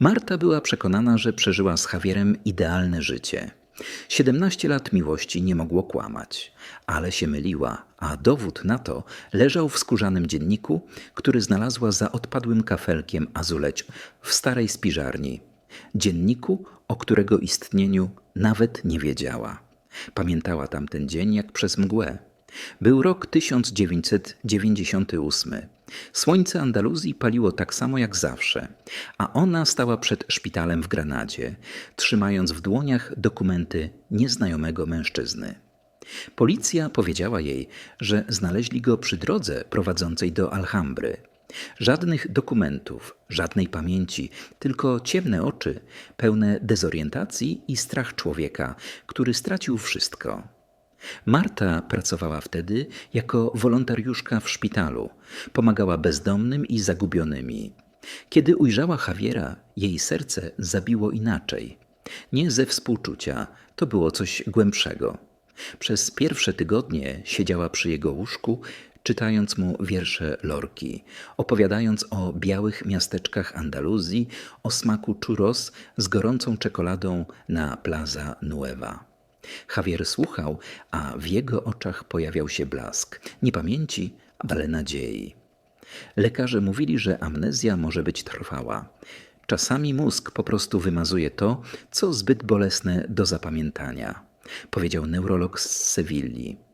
Marta była przekonana, że przeżyła z Javierem idealne życie. 17 lat miłości nie mogło kłamać, ale się myliła, a dowód na to leżał w skórzanym dzienniku, który znalazła za odpadłym kafelkiem Azuleć w starej spiżarni. Dzienniku, o którego istnieniu nawet nie wiedziała. Pamiętała tamten dzień jak przez mgłę. Był rok 1998. Słońce Andaluzji paliło tak samo jak zawsze, a ona stała przed szpitalem w Granadzie, trzymając w dłoniach dokumenty nieznajomego mężczyzny. Policja powiedziała jej, że znaleźli go przy drodze prowadzącej do Alhambry. Żadnych dokumentów, żadnej pamięci, tylko ciemne oczy, pełne dezorientacji i strach człowieka, który stracił wszystko. Marta pracowała wtedy jako wolontariuszka w szpitalu. Pomagała bezdomnym i zagubionymi. Kiedy ujrzała Javiera, jej serce zabiło inaczej. Nie ze współczucia, to było coś głębszego. Przez pierwsze tygodnie siedziała przy jego łóżku, czytając mu wiersze Lorki, opowiadając o białych miasteczkach Andaluzji, o smaku churros z gorącą czekoladą na Plaza Nueva. Javier słuchał, a w jego oczach pojawiał się blask. Nie pamięci, ale nadziei. Lekarze mówili, że amnezja może być trwała. Czasami mózg po prostu wymazuje to, co zbyt bolesne do zapamiętania, powiedział neurolog z Sewilli.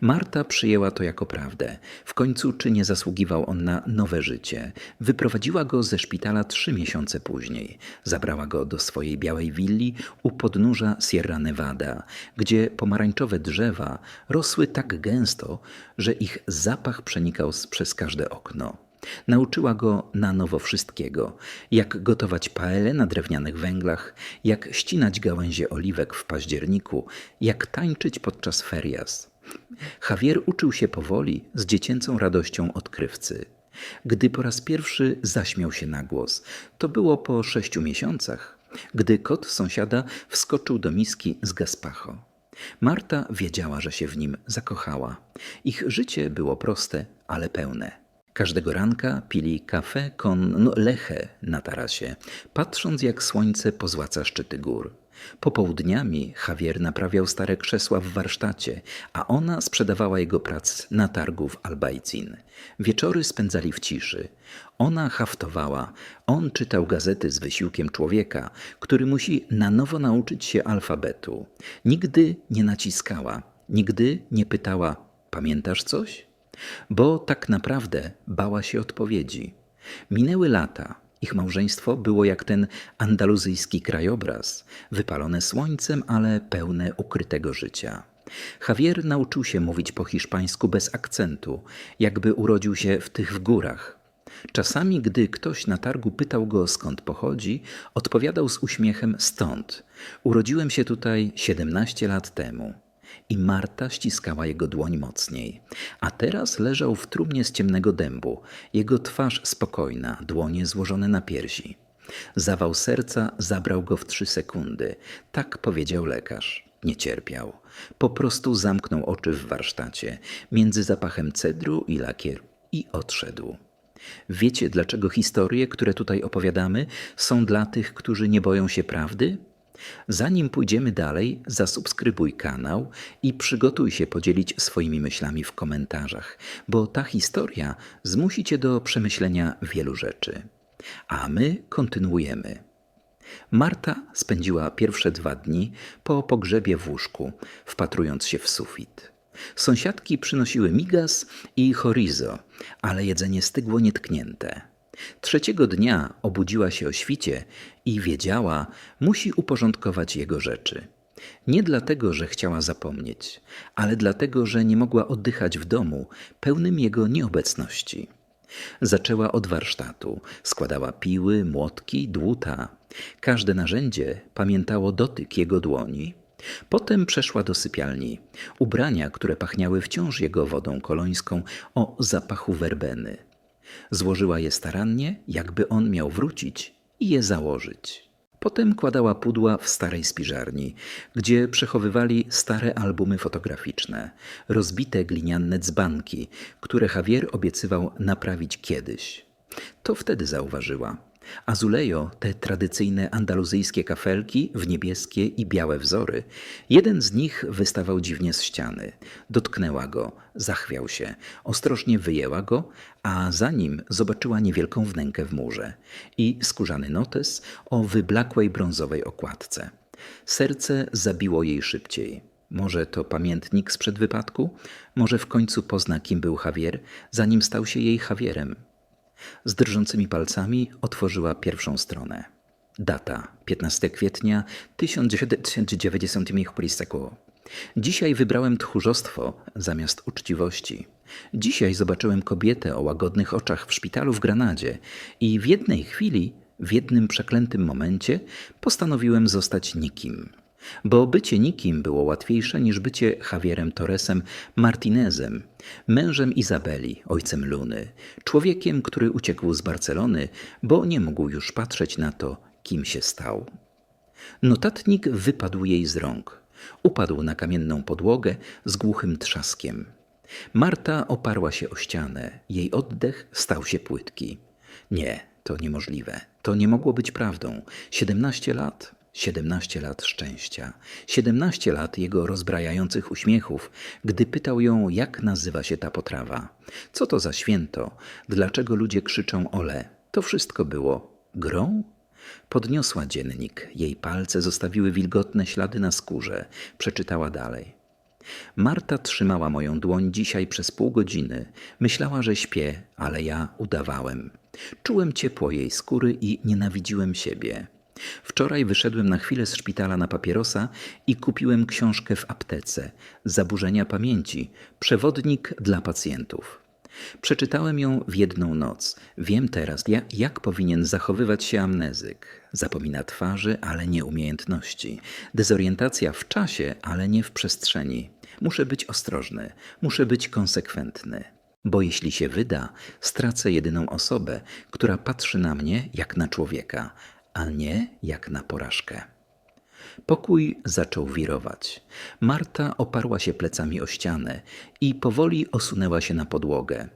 Marta przyjęła to jako prawdę. W końcu, czy nie zasługiwał on na nowe życie? Wyprowadziła go ze szpitala trzy miesiące później. Zabrała go do swojej białej willi u podnóża Sierra Nevada, gdzie pomarańczowe drzewa rosły tak gęsto, że ich zapach przenikał przez każde okno. Nauczyła go na nowo wszystkiego: jak gotować paele na drewnianych węglach, jak ścinać gałęzie oliwek w październiku, jak tańczyć podczas ferias. Javier uczył się powoli, z dziecięcą radością odkrywcy. Gdy po raz pierwszy zaśmiał się na głos, to było po sześciu miesiącach, gdy kot sąsiada wskoczył do miski z gaspacho. Marta wiedziała, że się w nim zakochała. Ich życie było proste, ale pełne. Każdego ranka pili kafe con leche na tarasie, patrząc jak słońce pozłaca szczyty gór. Popołudniami Javier naprawiał stare krzesła w warsztacie, a ona sprzedawała jego prac na targu w Albajcin. Wieczory spędzali w ciszy. Ona haftowała, on czytał gazety z wysiłkiem człowieka, który musi na nowo nauczyć się alfabetu. Nigdy nie naciskała, nigdy nie pytała: Pamiętasz coś? Bo tak naprawdę bała się odpowiedzi. Minęły lata. Ich małżeństwo było jak ten andaluzyjski krajobraz, wypalone słońcem, ale pełne ukrytego życia. Javier nauczył się mówić po hiszpańsku bez akcentu, jakby urodził się w tych w górach. Czasami, gdy ktoś na targu pytał go skąd pochodzi, odpowiadał z uśmiechem stąd. Urodziłem się tutaj 17 lat temu i Marta ściskała jego dłoń mocniej. A teraz leżał w trumnie z ciemnego dębu, jego twarz spokojna, dłonie złożone na piersi. Zawał serca zabrał go w trzy sekundy. Tak powiedział lekarz. Nie cierpiał. Po prostu zamknął oczy w warsztacie, między zapachem cedru i lakier i odszedł. Wiecie, dlaczego historie, które tutaj opowiadamy, są dla tych, którzy nie boją się prawdy? Zanim pójdziemy dalej, zasubskrybuj kanał i przygotuj się podzielić swoimi myślami w komentarzach, bo ta historia zmusi Cię do przemyślenia wielu rzeczy. A my kontynuujemy. Marta spędziła pierwsze dwa dni po pogrzebie w łóżku, wpatrując się w sufit. Sąsiadki przynosiły migas i chorizo, ale jedzenie stygło nietknięte. Trzeciego dnia obudziła się o świcie i wiedziała, musi uporządkować jego rzeczy. Nie dlatego, że chciała zapomnieć, ale dlatego, że nie mogła oddychać w domu, pełnym jego nieobecności. Zaczęła od warsztatu, składała piły, młotki, dłuta. Każde narzędzie pamiętało dotyk jego dłoni. Potem przeszła do sypialni. Ubrania, które pachniały wciąż jego wodą kolońską o zapachu werbeny. Złożyła je starannie, jakby on miał wrócić i je założyć. Potem kładała pudła w starej spiżarni, gdzie przechowywali stare albumy fotograficzne, rozbite gliniane dzbanki, które Javier obiecywał naprawić kiedyś. To wtedy zauważyła. Azulejo, te tradycyjne andaluzyjskie kafelki w niebieskie i białe wzory. Jeden z nich wystawał dziwnie z ściany. Dotknęła go, zachwiał się, ostrożnie wyjęła go, a za nim zobaczyła niewielką wnękę w murze i skórzany notes o wyblakłej brązowej okładce. Serce zabiło jej szybciej. Może to pamiętnik sprzed wypadku? Może w końcu pozna, kim był Javier, zanim stał się jej Javierem? Z drżącymi palcami otworzyła pierwszą stronę. Data 15 kwietnia 1995 Dzisiaj wybrałem tchórzostwo zamiast uczciwości. Dzisiaj zobaczyłem kobietę o łagodnych oczach w szpitalu w Granadzie i w jednej chwili, w jednym przeklętym momencie postanowiłem zostać nikim. Bo bycie nikim było łatwiejsze niż bycie Javierem Torresem Martinezem, mężem Izabeli, ojcem Luny, człowiekiem, który uciekł z Barcelony, bo nie mógł już patrzeć na to, kim się stał. Notatnik wypadł jej z rąk. Upadł na kamienną podłogę z głuchym trzaskiem. Marta oparła się o ścianę. Jej oddech stał się płytki. Nie, to niemożliwe. To nie mogło być prawdą. Siedemnaście lat. Siedemnaście lat szczęścia, siedemnaście lat jego rozbrajających uśmiechów, gdy pytał ją, jak nazywa się ta potrawa. Co to za święto? Dlaczego ludzie krzyczą ole? To wszystko było grą? Podniosła dziennik. Jej palce zostawiły wilgotne ślady na skórze. Przeczytała dalej. Marta trzymała moją dłoń dzisiaj przez pół godziny. Myślała, że śpię, ale ja udawałem. Czułem ciepło jej skóry i nienawidziłem siebie. Wczoraj wyszedłem na chwilę z szpitala na papierosa i kupiłem książkę w aptece Zaburzenia pamięci przewodnik dla pacjentów. Przeczytałem ją w jedną noc. Wiem teraz, jak powinien zachowywać się amnezyk. Zapomina twarzy, ale nie umiejętności. Dezorientacja w czasie, ale nie w przestrzeni. Muszę być ostrożny, muszę być konsekwentny. Bo jeśli się wyda, stracę jedyną osobę, która patrzy na mnie jak na człowieka, a nie jak na porażkę. Pokój zaczął wirować. Marta oparła się plecami o ścianę i powoli osunęła się na podłogę.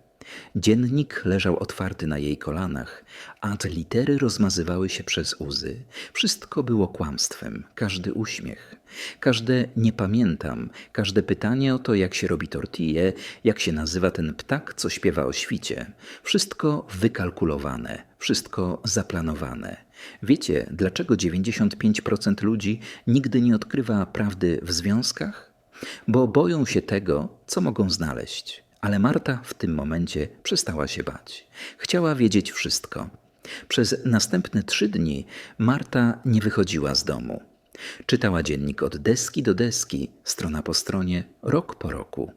Dziennik leżał otwarty na jej kolanach, a te litery rozmazywały się przez łzy. Wszystko było kłamstwem, każdy uśmiech, każde nie pamiętam, każde pytanie o to, jak się robi tortille, jak się nazywa ten ptak, co śpiewa o świcie. Wszystko wykalkulowane, wszystko zaplanowane. Wiecie, dlaczego 95% ludzi nigdy nie odkrywa prawdy w związkach? Bo boją się tego, co mogą znaleźć. Ale Marta w tym momencie przestała się bać. Chciała wiedzieć wszystko. Przez następne trzy dni Marta nie wychodziła z domu. Czytała dziennik od deski do deski, strona po stronie, rok po roku.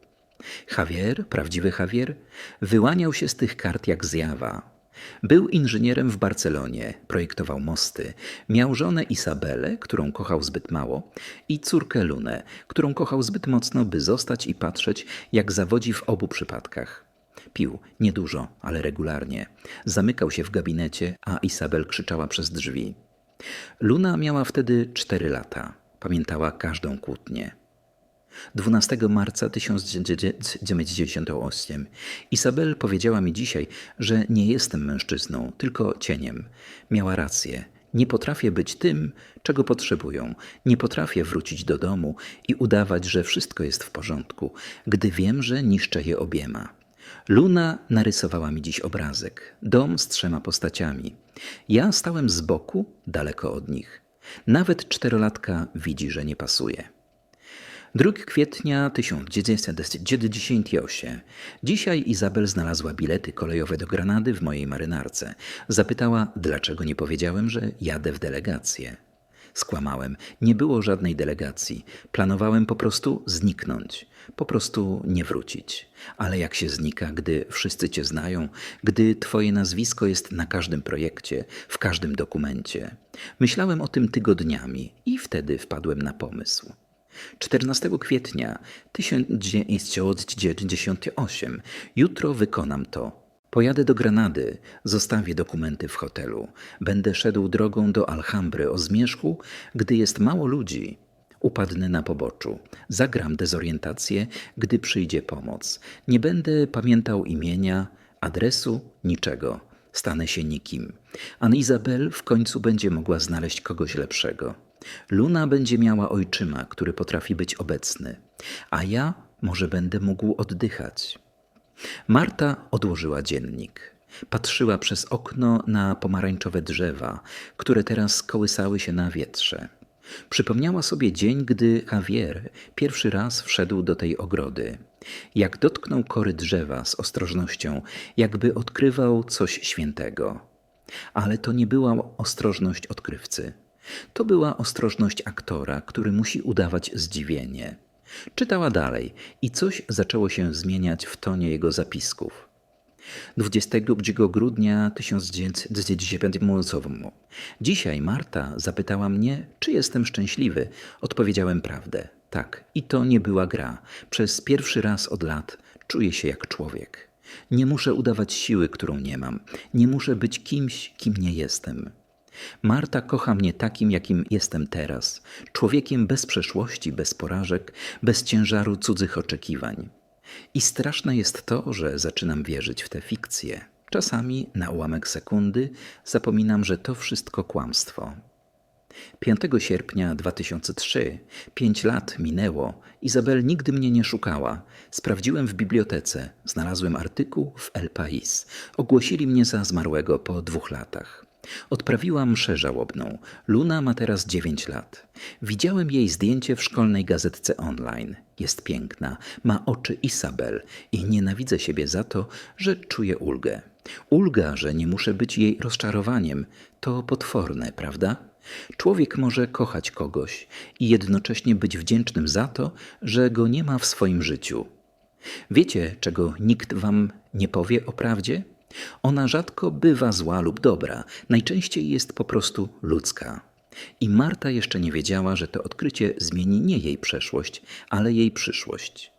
Javier, prawdziwy Javier, wyłaniał się z tych kart jak zjawa. Był inżynierem w Barcelonie, projektował mosty. Miał żonę Isabelę, którą kochał zbyt mało, i córkę Lunę, którą kochał zbyt mocno, by zostać i patrzeć, jak zawodzi w obu przypadkach. Pił, niedużo, ale regularnie. Zamykał się w gabinecie, a Isabel krzyczała przez drzwi. Luna miała wtedy cztery lata. Pamiętała każdą kłótnię. 12 marca 1998 Isabel powiedziała mi dzisiaj, że nie jestem mężczyzną, tylko cieniem. Miała rację. Nie potrafię być tym, czego potrzebują. Nie potrafię wrócić do domu i udawać, że wszystko jest w porządku, gdy wiem, że niszczę je obiema. Luna narysowała mi dziś obrazek. Dom z trzema postaciami. Ja stałem z boku, daleko od nich. Nawet czterolatka widzi, że nie pasuje. 2 kwietnia 1998. Dzisiaj Izabel znalazła bilety kolejowe do Granady w mojej marynarce. Zapytała, dlaczego nie powiedziałem, że jadę w delegację. Skłamałem. Nie było żadnej delegacji. Planowałem po prostu zniknąć, po prostu nie wrócić. Ale jak się znika, gdy wszyscy cię znają, gdy twoje nazwisko jest na każdym projekcie, w każdym dokumencie. Myślałem o tym tygodniami i wtedy wpadłem na pomysł. 14 kwietnia 1998. Jutro wykonam to. Pojadę do Granady, zostawię dokumenty w hotelu. Będę szedł drogą do Alhambry o zmierzchu, gdy jest mało ludzi. Upadnę na poboczu. Zagram dezorientację, gdy przyjdzie pomoc. Nie będę pamiętał imienia, adresu, niczego. Stanę się nikim. Ann Izabel w końcu będzie mogła znaleźć kogoś lepszego. Luna będzie miała ojczyma, który potrafi być obecny, a ja może będę mógł oddychać. Marta odłożyła dziennik. Patrzyła przez okno na pomarańczowe drzewa, które teraz kołysały się na wietrze. Przypomniała sobie dzień, gdy Javier pierwszy raz wszedł do tej ogrody. Jak dotknął kory drzewa z ostrożnością, jakby odkrywał coś świętego. Ale to nie była ostrożność odkrywcy. To była ostrożność aktora, który musi udawać zdziwienie. Czytała dalej i coś zaczęło się zmieniać w tonie jego zapisków. 22 grudnia 1995 roku. Dzisiaj Marta zapytała mnie, czy jestem szczęśliwy. Odpowiedziałem prawdę. Tak, i to nie była gra. Przez pierwszy raz od lat czuję się jak człowiek. Nie muszę udawać siły, którą nie mam. Nie muszę być kimś, kim nie jestem. Marta kocha mnie takim, jakim jestem teraz, człowiekiem bez przeszłości, bez porażek, bez ciężaru cudzych oczekiwań. I straszne jest to, że zaczynam wierzyć w tę fikcję. Czasami na ułamek sekundy zapominam, że to wszystko kłamstwo. 5 sierpnia 2003, pięć lat minęło, Izabel nigdy mnie nie szukała. Sprawdziłem w bibliotece, znalazłem artykuł w El País. Ogłosili mnie za zmarłego po dwóch latach. Odprawiła mszę żałobną. Luna ma teraz dziewięć lat. Widziałem jej zdjęcie w szkolnej gazetce online. Jest piękna, ma oczy Isabel i nienawidzę siebie za to, że czuję ulgę. Ulga, że nie muszę być jej rozczarowaniem, to potworne, prawda? Człowiek może kochać kogoś i jednocześnie być wdzięcznym za to, że go nie ma w swoim życiu. Wiecie, czego nikt wam nie powie o prawdzie? Ona rzadko bywa zła lub dobra, najczęściej jest po prostu ludzka. I Marta jeszcze nie wiedziała, że to odkrycie zmieni nie jej przeszłość, ale jej przyszłość.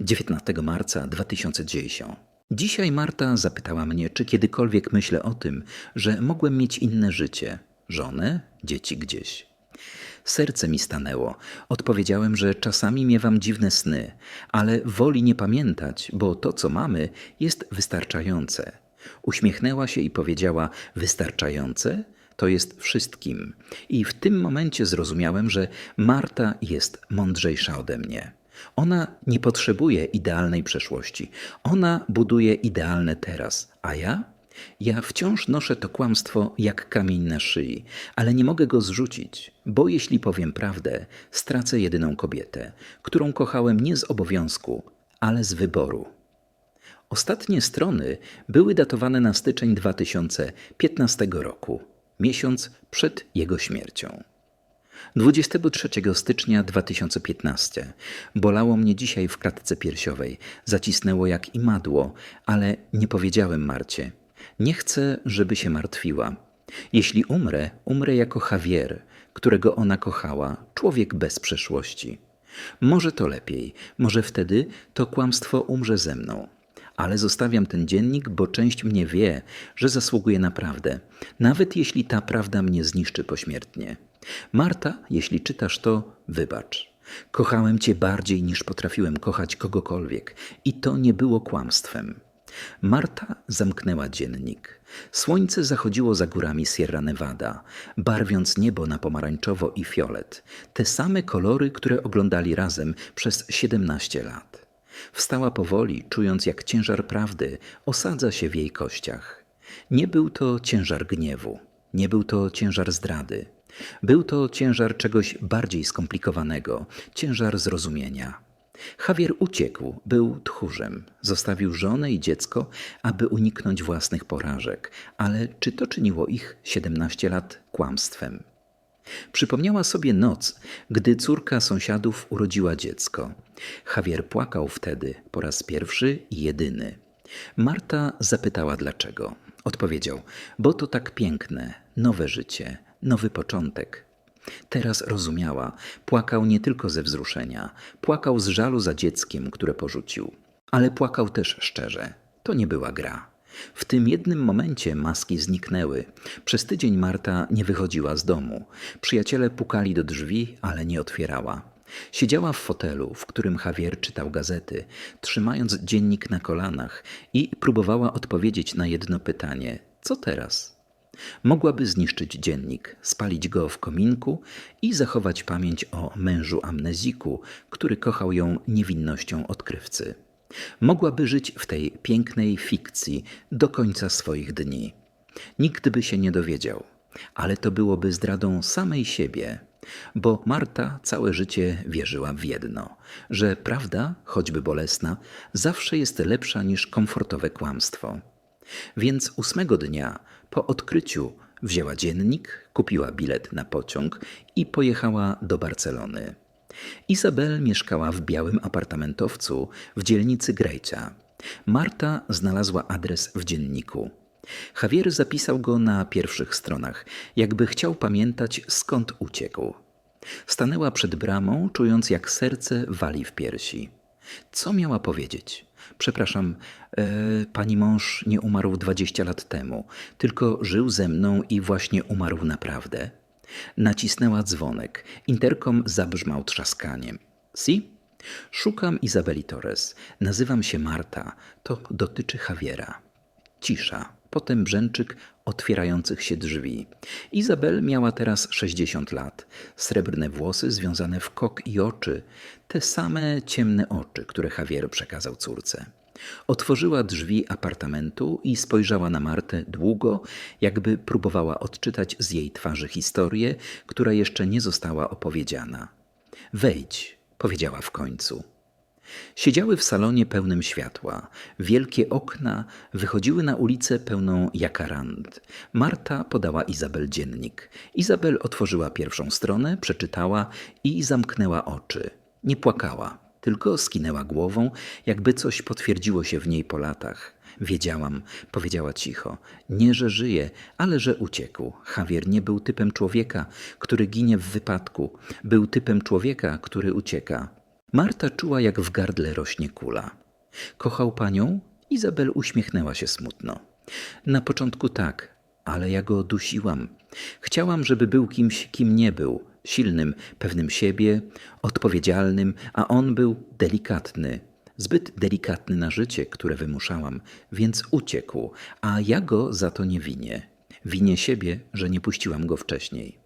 19 marca 2010. Dzisiaj Marta zapytała mnie, czy kiedykolwiek myślę o tym, że mogłem mieć inne życie, żonę, dzieci gdzieś. Serce mi stanęło. Odpowiedziałem, że czasami miewam dziwne sny, ale woli nie pamiętać, bo to, co mamy, jest wystarczające. Uśmiechnęła się i powiedziała: Wystarczające? To jest wszystkim. I w tym momencie zrozumiałem, że Marta jest mądrzejsza ode mnie. Ona nie potrzebuje idealnej przeszłości. Ona buduje idealne teraz, a ja ja wciąż noszę to kłamstwo jak kamień na szyi, ale nie mogę go zrzucić, bo jeśli powiem prawdę, stracę jedyną kobietę, którą kochałem nie z obowiązku, ale z wyboru. Ostatnie strony były datowane na styczeń 2015 roku, miesiąc przed jego śmiercią. 23 stycznia 2015. Bolało mnie dzisiaj w klatce piersiowej, zacisnęło jak imadło, ale nie powiedziałem Marcie. Nie chcę, żeby się martwiła. Jeśli umrę, umrę jako Javier, którego ona kochała, człowiek bez przeszłości. Może to lepiej, może wtedy to kłamstwo umrze ze mną. Ale zostawiam ten dziennik, bo część mnie wie, że zasługuje na prawdę, nawet jeśli ta prawda mnie zniszczy pośmiertnie. Marta, jeśli czytasz to, wybacz. Kochałem cię bardziej niż potrafiłem kochać kogokolwiek, i to nie było kłamstwem. Marta zamknęła dziennik. Słońce zachodziło za górami Sierra Nevada, barwiąc niebo na pomarańczowo i fiolet, te same kolory, które oglądali razem przez 17 lat. Wstała powoli, czując jak ciężar prawdy osadza się w jej kościach. Nie był to ciężar gniewu, nie był to ciężar zdrady. Był to ciężar czegoś bardziej skomplikowanego, ciężar zrozumienia. Javier uciekł, był tchórzem, zostawił żonę i dziecko, aby uniknąć własnych porażek, ale czy to czyniło ich 17 lat kłamstwem? Przypomniała sobie noc, gdy córka sąsiadów urodziła dziecko. Javier płakał wtedy po raz pierwszy i jedyny. Marta zapytała dlaczego. Odpowiedział: Bo to tak piękne, nowe życie, nowy początek. Teraz rozumiała, płakał nie tylko ze wzruszenia, płakał z żalu za dzieckiem, które porzucił, ale płakał też szczerze. To nie była gra. W tym jednym momencie maski zniknęły. Przez tydzień Marta nie wychodziła z domu. Przyjaciele pukali do drzwi, ale nie otwierała. Siedziała w fotelu, w którym Javier czytał gazety, trzymając dziennik na kolanach i próbowała odpowiedzieć na jedno pytanie: co teraz? Mogłaby zniszczyć dziennik, spalić go w kominku i zachować pamięć o mężu amneziku, który kochał ją niewinnością odkrywcy. Mogłaby żyć w tej pięknej fikcji do końca swoich dni. Nikt by się nie dowiedział, ale to byłoby zdradą samej siebie, bo Marta całe życie wierzyła w jedno, że prawda, choćby bolesna, zawsze jest lepsza niż komfortowe kłamstwo. Więc ósmego dnia po odkryciu wzięła dziennik, kupiła bilet na pociąg i pojechała do Barcelony. Izabel mieszkała w białym apartamentowcu w dzielnicy Grejcia. Marta znalazła adres w dzienniku. Javier zapisał go na pierwszych stronach, jakby chciał pamiętać skąd uciekł. Stanęła przed bramą, czując jak serce wali w piersi. Co miała powiedzieć? Przepraszam, e, pani mąż nie umarł 20 lat temu, tylko żył ze mną i właśnie umarł naprawdę. Nacisnęła dzwonek. Interkom zabrzmał trzaskaniem. Si? Szukam Izabeli Torres. Nazywam się Marta. To dotyczy Javiera. Cisza. Potem brzęczyk otwierających się drzwi. Izabel miała teraz 60 lat. Srebrne włosy związane w kok i oczy. Te same ciemne oczy, które Javier przekazał córce. Otworzyła drzwi apartamentu i spojrzała na Martę długo, jakby próbowała odczytać z jej twarzy historię, która jeszcze nie została opowiedziana. Wejdź, powiedziała w końcu. Siedziały w salonie pełnym światła. Wielkie okna wychodziły na ulicę pełną jakarand. Marta podała Izabel dziennik. Izabel otworzyła pierwszą stronę, przeczytała i zamknęła oczy. Nie płakała, tylko skinęła głową, jakby coś potwierdziło się w niej po latach. Wiedziałam, powiedziała cicho. Nie, że żyje, ale że uciekł. Javier nie był typem człowieka, który ginie w wypadku. Był typem człowieka, który ucieka. Marta czuła, jak w gardle rośnie kula. Kochał panią? Izabel uśmiechnęła się smutno. Na początku tak, ale ja go dusiłam. Chciałam, żeby był kimś, kim nie był, silnym, pewnym siebie, odpowiedzialnym, a on był delikatny, zbyt delikatny na życie, które wymuszałam, więc uciekł, a ja go za to nie winię. Winię siebie, że nie puściłam go wcześniej.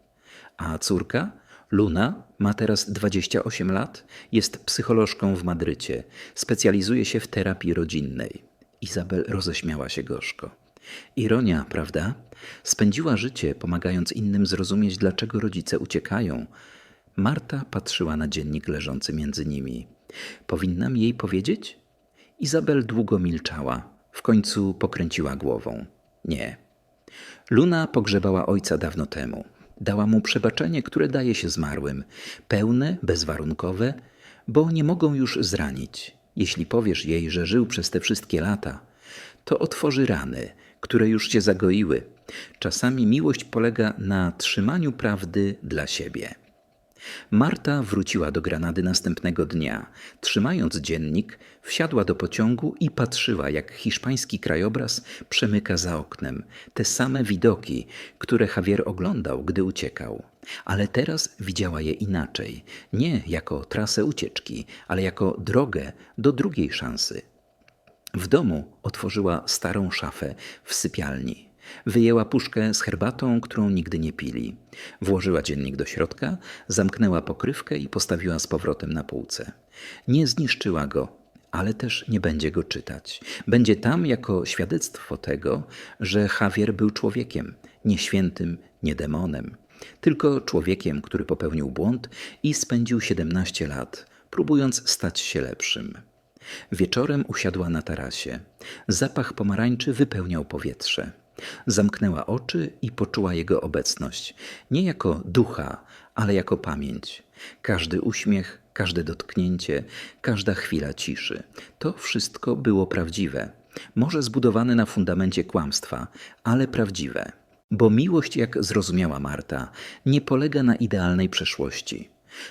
A córka? Luna ma teraz 28 lat, jest psycholożką w Madrycie, specjalizuje się w terapii rodzinnej. Izabel roześmiała się gorzko. Ironia, prawda? Spędziła życie pomagając innym zrozumieć, dlaczego rodzice uciekają. Marta patrzyła na dziennik leżący między nimi. Powinnam jej powiedzieć? Izabel długo milczała. W końcu pokręciła głową. Nie. Luna pogrzebała ojca dawno temu. Dała mu przebaczenie, które daje się zmarłym, pełne, bezwarunkowe, bo nie mogą już zranić. Jeśli powiesz jej, że żył przez te wszystkie lata, to otworzy rany, które już się zagoiły. Czasami miłość polega na trzymaniu prawdy dla siebie. Marta wróciła do Granady następnego dnia. Trzymając dziennik, wsiadła do pociągu i patrzyła, jak hiszpański krajobraz przemyka za oknem. Te same widoki, które Javier oglądał, gdy uciekał. Ale teraz widziała je inaczej. Nie jako trasę ucieczki, ale jako drogę do drugiej szansy. W domu otworzyła starą szafę w sypialni. Wyjęła puszkę z herbatą, którą nigdy nie pili. Włożyła dziennik do środka, zamknęła pokrywkę i postawiła z powrotem na półce. Nie zniszczyła go, ale też nie będzie go czytać. Będzie tam jako świadectwo tego, że Javier był człowiekiem, nie świętym, nie demonem, tylko człowiekiem, który popełnił błąd i spędził 17 lat, próbując stać się lepszym. Wieczorem usiadła na tarasie. Zapach pomarańczy wypełniał powietrze. Zamknęła oczy i poczuła jego obecność, nie jako ducha, ale jako pamięć. Każdy uśmiech, każde dotknięcie, każda chwila ciszy. To wszystko było prawdziwe. Może zbudowane na fundamencie kłamstwa, ale prawdziwe. Bo miłość, jak zrozumiała Marta, nie polega na idealnej przeszłości.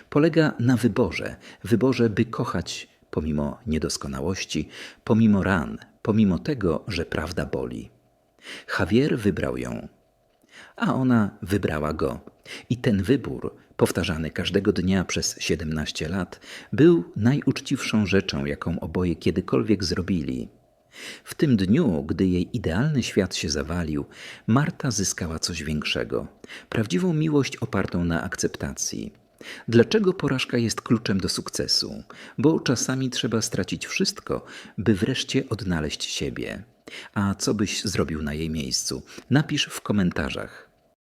Polega na wyborze, wyborze, by kochać pomimo niedoskonałości, pomimo ran, pomimo tego, że prawda boli. Javier wybrał ją, a ona wybrała go. I ten wybór, powtarzany każdego dnia przez 17 lat, był najuczciwszą rzeczą, jaką oboje kiedykolwiek zrobili. W tym dniu, gdy jej idealny świat się zawalił, Marta zyskała coś większego prawdziwą miłość opartą na akceptacji. Dlaczego porażka jest kluczem do sukcesu? Bo czasami trzeba stracić wszystko, by wreszcie odnaleźć siebie. A co byś zrobił na jej miejscu? Napisz w komentarzach.